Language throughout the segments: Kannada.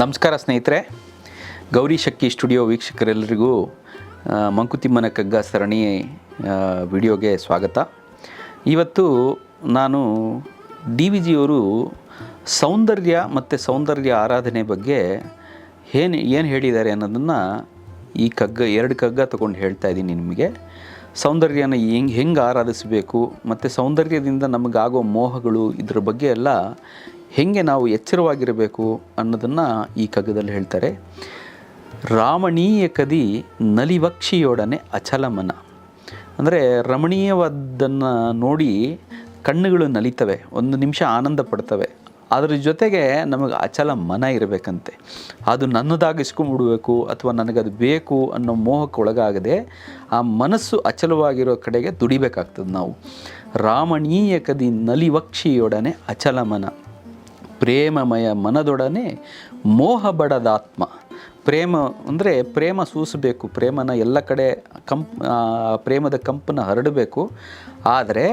ನಮಸ್ಕಾರ ಸ್ನೇಹಿತರೆ, ಗೌರಿ ಶಕ್ಕಿ ಸ್ಟುಡಿಯೋ ವೀಕ್ಷಕರೆಲ್ಲರಿಗೂ ಮಂಕುತಿಮ್ಮನ ಕಗ್ಗ ಸರಣಿ ವಿಡಿಯೋಗೆ ಸ್ವಾಗತ. ಇವತ್ತು ನಾನು ಡಿ ವಿ ಜಿಯವರು ಸೌಂದರ್ಯ ಮತ್ತು ಸೌಂದರ್ಯ ಆರಾಧನೆ ಬಗ್ಗೆ ಏನು ಏನು ಹೇಳಿದ್ದಾರೆ ಅನ್ನೋದನ್ನು ಈ ಕಗ್ಗ, ಎರಡು ಕಗ್ಗ ತೊಗೊಂಡು ಹೇಳ್ತಾ ಇದ್ದೀನಿ ನಿಮಗೆ. ಸೌಂದರ್ಯನ ಹೆಂಗೆ ಹೆಂಗೆ ಆರಾಧಿಸಬೇಕು, ಮತ್ತು ಸೌಂದರ್ಯದಿಂದ ನಮಗಾಗೋ ಮೋಹಗಳು ಇದ್ರ ಬಗ್ಗೆ ಎಲ್ಲ ಹೆಂಗೆ ನಾವು ಎಚ್ಚರವಾಗಿರಬೇಕು ಅನ್ನೋದನ್ನು ಈ ಕಗ್ಗದಲ್ಲಿ ಹೇಳ್ತಾರೆ. ರಾಮಣೀಯ ಕದಿ ನಲಿವಕ್ಷಿಯೊಡನೆ ಅಚಲಮನ. ಅಂದರೆ ರಮಣೀಯವಾದ್ದನ್ನು ನೋಡಿ ಕಣ್ಣುಗಳು ನಲಿತವೆ, ಒಂದು ನಿಮಿಷ ಆನಂದ ಪಡ್ತವೆ. ಅದರ ಜೊತೆಗೆ ನಮಗೆ ಅಚಲ ಮನ ಇರಬೇಕಂತೆ. ಅದು ನನ್ನದಾಗಿಸ್ಕೊಂಡ್ಬಿಡ್ಬೇಕು ಅಥವಾ ನನಗದು ಬೇಕು ಅನ್ನೋ ಮೋಹಕ್ಕೆ ಒಳಗಾಗದೆ ಆ ಮನಸ್ಸು ಅಚಲವಾಗಿರೋ ಕಡೆಗೆ ದುಡಿಬೇಕಾಗ್ತದೆ ನಾವು. ರಾಮಣೀಯ ಕದಿ ನಲಿವಕ್ಷಿಯೊಡನೆ ಅಚಲ ಮನ ಪ್ರೇಮಮಯ ಮನದೊಡನೆ ಮೋಹ ಬಡದಾತ್ಮ ಪ್ರೇಮ ಅಂದರೆ ಪ್ರೇಮ ಸೂಸಬೇಕು, ಪ್ರೇಮನ ಎಲ್ಲ ಕಡೆ ಕಂಪ್ ಪ್ರೇಮದ ಕಂಪನ ಹರಡಬೇಕು. ಆದರೆ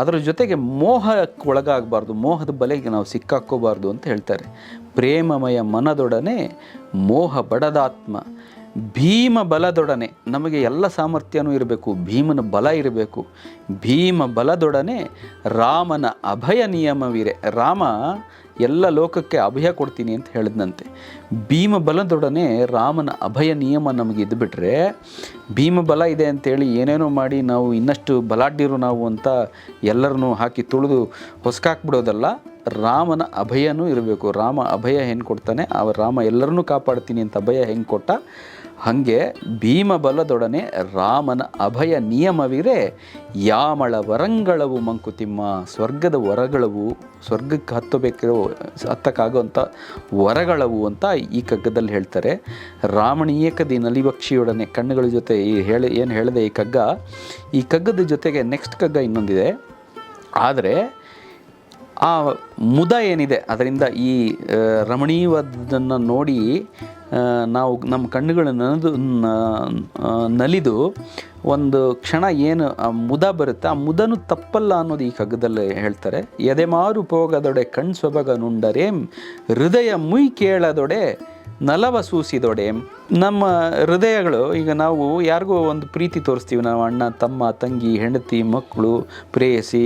ಅದರ ಜೊತೆಗೆ ಮೋಹಕ್ಕೆ ಒಳಗಾಗಬಾರ್ದು, ಮೋಹದ ಬಲೆಗೆ ನಾವು ಸಿಕ್ಕಾಕ್ಕೋಬಾರ್ದು ಅಂತ ಹೇಳ್ತಾರೆ. ಪ್ರೇಮಮಯ ಮನದೊಡನೆ ಮೋಹ ಬಡದಾತ್ಮ ಭೀಮ ಬಲದೊಡನೆ ನಮಗೆ ಎಲ್ಲ ಸಾಮರ್ಥ್ಯನೂ ಇರಬೇಕು, ಭೀಮನ ಬಲ ಇರಬೇಕು. ಭೀಮ ಬಲದೊಡನೆ ರಾಮನ ಅಭಯ ನಿಯಮವಿರೆ ರಾಮ ಎಲ್ಲ ಲೋಕಕ್ಕೆ ಅಭಯ ಕೊಡ್ತೀನಿ ಅಂತ ಹೇಳಿದ್ನಂತೆ. ಭೀಮ ಬಲದೊಡನೆ ರಾಮನ ಅಭಯ ನಿಯಮ ನಮಗೆ ಇದ್ದುಬಿಟ್ರೆ ಭೀಮ ಬಲ ಇದೆ ಅಂತೇಳಿ ಏನೇನೋ ಮಾಡಿ ನಾವು ಇನ್ನಷ್ಟು ಬಲಾಢ್ಯರು ನಾವು ಅಂತ ಎಲ್ಲರನ್ನೂ ಹಾಕಿ ತುಳಿದು ಹೊಸ್ಕಾಕ್ಬಿಡೋದಲ್ಲ ರಾಮನ ಅಭಯನೂ ಇರಬೇಕು. ರಾಮ ಅಭಯ ಹೆಂಗೆ ಕೊಡ್ತಾನೆ? ಆ ರಾಮ ಎಲ್ಲರನ್ನೂ ಕಾಪಾಡ್ತೀನಿ ಅಂತ ಅಭಯ ಹೆಂಗೆ ಕೊಟ್ಟ? ಹಾಗೆ ಭೀಮ ಬಲದೊಡನೆ ರಾಮನ ಅಭಯ ನಿಯಮವಿರೆ. ಯಾಮಳ ವರಂಗಳವು ಮಂಕುತಿಮ್ಮ, ಸ್ವರ್ಗದ ವರಗಳವು, ಸ್ವರ್ಗಕ್ಕೆ ಹತ್ತಬೇಕಿರೋ ಹತ್ತಕ್ಕಾಗುವಂಥ ವರಗಳವು ಅಂತ ಈ ಕಗ್ಗದಲ್ಲಿ ಹೇಳ್ತಾರೆ. ರಾಮಣೀಯಕದಿ ನಲಿವಕ್ಷಿಯೊಡನೆ ಕಣ್ಣುಗಳ ಜೊತೆ ಈ ಹೇಳಿ, ಏನು ಹೇಳಿದೆ ಈ ಕಗ್ಗ? ಈ ಕಗ್ಗದ ಜೊತೆಗೆ ನೆಕ್ಸ್ಟ್ ಕಗ್ಗ ಇನ್ನೊಂದಿದೆ. ಆದರೆ ಆ ಮುದ ಏನಿದೆ ಅದರಿಂದ ಈ ಆ, ರಮಣೀಯವಾದನ್ನು ನೋಡಿ ನಾವು ನಮ್ಮ ಕಣ್ಣುಗಳು ನಲಿದು ಒಂದು ಕ್ಷಣ ಏನು ಆ ಮುದ ಬರುತ್ತೆ ಆ ಮುದನು ತಪ್ಪಲ್ಲ ಅನ್ನೋದು ಈ ಕಗ್ಗದಲ್ಲಿ ಹೇಳ್ತಾರೆ. ಎದೆಮಾರು ಪೋಗದೊಡೆ ಕಣ್ ಸೊಬಗ ನುಂಡರೇಂ ಹೃದಯ ಮುಯ್ ಕೇಳದೊಡೆ ನಲವ ಸೂಸಿದೊಡೆ. ನಮ್ಮ ಹೃದಯಗಳು, ಈಗ ನಾವು ಯಾರಿಗೂ ಒಂದು ಪ್ರೀತಿ ತೋರಿಸ್ತೀವಿ. ನಾವು ಅಣ್ಣ, ತಮ್ಮ, ತಂಗಿ, ಹೆಂಡತಿ, ಮಕ್ಕಳು, ಪ್ರೇಯಸಿ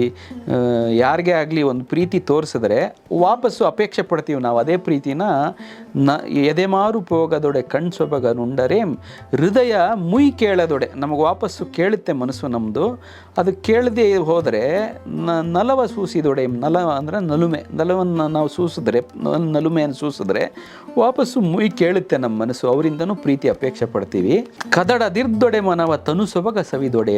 ಯಾರಿಗೆ ಆಗಲಿ ಒಂದು ಪ್ರೀತಿ ತೋರಿಸಿದ್ರೆ ವಾಪಸ್ಸು ಅಪೇಕ್ಷೆ ಪಡ್ತೀವಿ ನಾವು. ಅದೇ ಪ್ರೀತಿನ ನ, ಎದೆಮಾರು ಪೋಗದೊಡೆ ಕಣ್ ಹೃದಯ ಮುಯ್ ಕೇಳದೊಡೆ. ನಮಗೆ ವಾಪಸ್ಸು ಕೇಳುತ್ತೆ ಮನಸ್ಸು ನಮ್ಮದು ಅದು ಕೇಳದೆ ಹೋದರೆ ನ, ನಲವ ಸೂಸಿದೊಡೆ, ನಲ ಅಂದರೆ ನಲುಮೆ. ನಲವನ್ನು ನಾವು ಸೂಸಿದ್ರೆ ನಲುಮೆಯನ್ನು ಸೂಸಿದ್ರೆ ವಾಪಸ್ಸು ಮುಯ್ ಕೇಳುತ್ತೆ ನಮ್ಮ ಮನಸ್ಸು. ಅವರಿಂದನೂ ಪ್ರೀತಿ ಅಪೇಕ್ಷೆ ಪಡ್ತೀವಿ. ಕದಡದಿರ್ದೊಡೆ ಮನವ ತನು ಸೊಬಗ ಸವಿದೊಡೆ.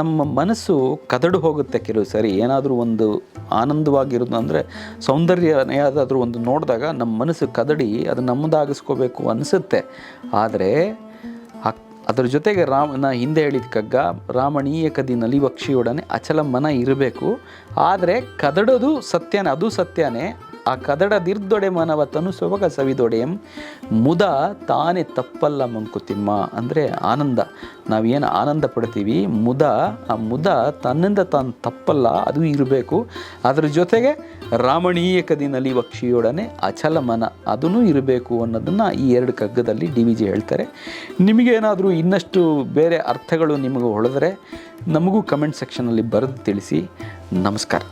ನಮ್ಮ ಮನಸ್ಸು ಕದಡು ಹೋಗುತ್ತೆ ಕೆಲವು ಸರಿ. ಏನಾದರೂ ಒಂದು ಆನಂದವಾಗಿರೋದು ಅಂದರೆ ಸೌಂದರ್ಯ ಯಾವುದಾದ್ರೂ ಒಂದು ನೋಡಿದಾಗ ನಮ್ಮ ಮನಸ್ಸು ಕದಡಿ, ಅದು ನಮ್ಮದಾಗಿಸ್ಕೋಬೇಕು ಅನಿಸುತ್ತೆ. ಆದರೆ ಅದರ ಜೊತೆಗೆ ರಾಮ ನಾ ಹಿಂದೆ ಹೇಳಿದ ಕಗ್ಗ ರಾಮಣೀಯ ಕದಿ ನಲಿವಕ್ಷಿಯೊಡನೆ ಅಚಲ ಮನ ಇರಬೇಕು. ಆದರೆ ಕದಡೋದು ಸತ್ಯನೇ, ಅದು ಸತ್ಯನೇ. ಆ ಕದಡ ದಿರ್ದೊಡೆ ಮನವ ತನು ಸೊಬಗ ಸವಿದೊಡೆಯಂ ಮುದ ತಾನೇ ತಪ್ಪಲ್ಲ ಮಂಕುತಿಮ್ಮ ಅಂದರೆ ಆನಂದ. ನಾವೇನು ಆನಂದ ಪಡ್ತೀವಿ? ಮುದ, ಆ ಮುದ ತನ್ನಿಂದ ತಾನು ತಪ್ಪಲ್ಲ, ಅದು ಇರಬೇಕು. ಅದ್ರ ಜೊತೆಗೆ ರಾಮಣೀಯ ಕದಿನಲ್ಲಿ ನಲಿವಕ್ಷಿಯೊಡನೆ ಅಚಲ ಮನ ಅದೂ ಇರಬೇಕು ಅನ್ನೋದನ್ನು ಈ ಎರಡು ಕಗ್ಗದಲ್ಲಿ ಡಿ ವಿ ಜಿ ಹೇಳ್ತಾರೆ. ನಿಮಗೇನಾದರೂ ಇನ್ನಷ್ಟು ಬೇರೆ ಅರ್ಥಗಳು ನಿಮಗೆ ಹೊಳೆದರೆ ನಮಗೂ ಕಮೆಂಟ್ ಸೆಕ್ಷನಲ್ಲಿ ಬರೆದು ತಿಳಿಸಿ. ನಮಸ್ಕಾರ.